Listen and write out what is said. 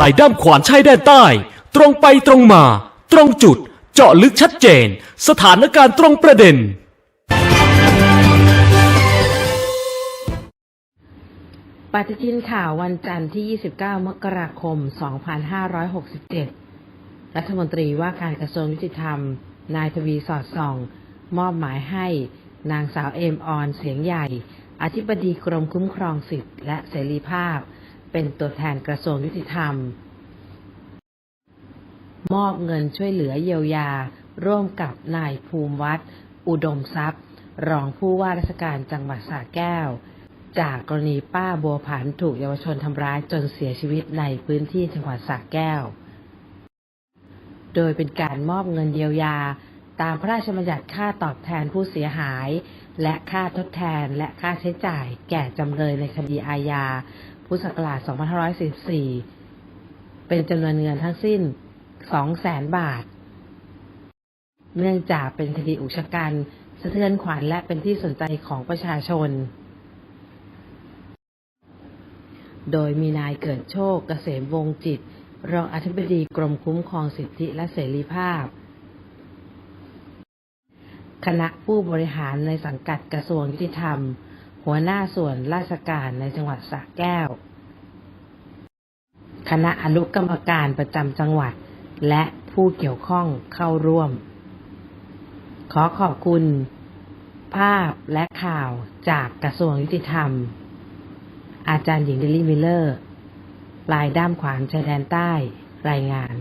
ลายด้ามขวานชายแดนใต้ ตรงไปตรงมา ตรงจุด เจาะลึกชัดเจน สถานการณ์ตรงประเด็น ปฏิทินข่าววันจันทร์ที่ 29 มกราคม 2567 รัฐมนตรีว่าการกระทรวงยุติธรรม นายทวีสอดส่อง มอบหมายให้นางสาวเอมออนเสียงใหญ่ อธิบดีกรมคุ้มครองสิทธิและเสรีภาพ เป็นตัวแทนกระทรวงยุติธรรม มอบเงินช่วยเหลือเยียวยา ร่วมกับนายภูมิวัฒน์อุดมทรัพย์ รองผู้ว่าราชการจังหวัดสระแก้ว จากกรณีป้าบัวผันถูกเยาวชนทำร้ายจนเสียชีวิตในพื้นที่จังหวัดสระแก้ว โดยเป็นการมอบเงินเยียวยา ตามพระราชบัญญัติค่าตอบแทนผู้เสียหาย และค่าทดแทนและค่าใช้จ่าย แก่จำเลยในคดีอาญา พุทธศักราช 2544 เป็นจำนวนเงินทั้งสิ้น 200,000 บาท เนื่องจากเป็นคดีอุกชะกันสะเทือนขวัญและเป็นที่สนใจของประชาชน โดยมีนายเกิดโชคเกษมวงศ์จิต รองอธิบดีกรมคุ้มครองสิทธิและเสรีภาพ คณะผู้บริหารในสังกัดกระทรวงยุติธรรม หัวหน้าส่วนราชการในจังหวัดสระแก้ว คณะอนุกรรมการประจำจังหวัด และผู้เกี่ยวข้องเข้าร่วม ขอขอบคุณ ภาพและข่าวจากกระทรวงยุติธรรม อาจารย์หญิงเดลี่มิลเลอร์ ลายด้ามขวานชายแดนใต้ รายงาน